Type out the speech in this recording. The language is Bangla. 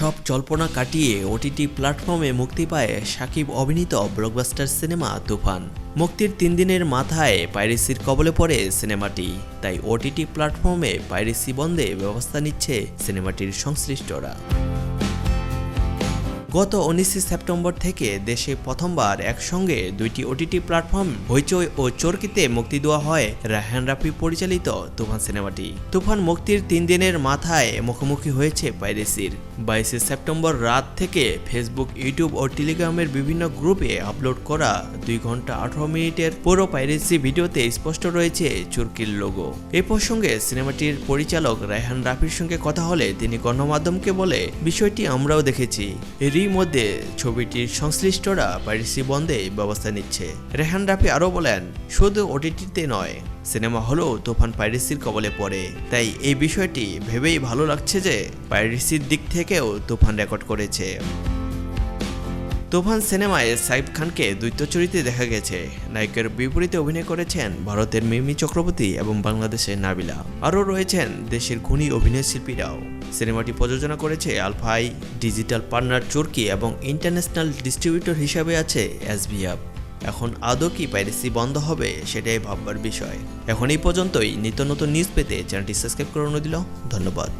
সব জল্পনা কাটিয়ে ওটিটি প্ল্যাটফর্মে মুক্তি পায় সাকিব অভিনীত ব্লকবাস্টার সিনেমা তুফান। মুক্তির তিন দিনের মাথায় পাইরেসির কবলে পড়ে সিনেমাটি তাই ওটিটি প্ল্যাটফর্মে পাইরেসি বন্ধে ব্যবস্থা নিচ্ছে সিনেমাটির সংশ্লিষ্টরা। গত উনিশে সেপ্টেম্বর থেকে দেশে প্রথমবার একসঙ্গে দুইটি ওটিটি প্ল্যাটফর্ম, হইচই ও চরকিতে মুক্তি দেওয়া হয় রাহান রাফি পরিচালিত তুফান সিনেমাটি। তুফান মুক্তির তিন দিনের মাথায় মুখোমুখি হয়েছে পাইরেসির। বাইশে সেপ্টেম্বর রাত থেকে ফেসবুক, ইউটিউব ও টেলিগ্রামের বিভিন্ন গ্রুপে আপলোড করা দুই ঘণ্টা আঠারো মিনিটের পুরো পাইরেসি ভিডিওতে স্পষ্ট রয়েছে চুরকির লোগো। এ প্রসঙ্গে সিনেমাটির পরিচালক রায়হান রাফির সঙ্গে কথা হলে তিনি গণমাধ্যমকে বলে, বিষয়টি আমরাও দেখেছি। এরই মধ্যে ছবিটির সংশ্লিষ্টরা পাইরেসি বন্ধে ব্যবস্থা নিচ্ছে। রেহান রাফি আরও বলেন, শুধু ওটিটিতে নয়, সিনেমা হলেও তুফান পাইরেসির কবলে পড়ে। তাই এই বিষয়টি ভেবেই ভালো লাগছে যে পাইরেসির দিক থেকেও তুফান রেকর্ড করেছে। তুফান সিনেমায় সাইফ খানকে দ্বৈত চরিত্রে দেখা গেছে। নায়কের বিপরীতে অভিনয় করেছেন ভারতের মিমি চক্রবর্তী এবং বাংলাদেশের নাবিলা। আরও রয়েছেন দেশের খুনি অভিনয় শিল্পীরাও। সিনেমাটি প্রযোজনা করেছে আলফাই ডিজিটাল পার্টনার চরকি এবং ইন্টারন্যাশনাল ডিস্ট্রিবিউটর হিসাবে আছে এসভিএফ এখন আদৌ কি পাইরেসি বন্ধ হবে সেটাই ভাববার বিষয়। এখন এই পর্যন্তই। নিত্য নতুন নিউজ পেতে চ্যানেলটি সাবস্ক্রাইব করে দিল ধন্যবাদ।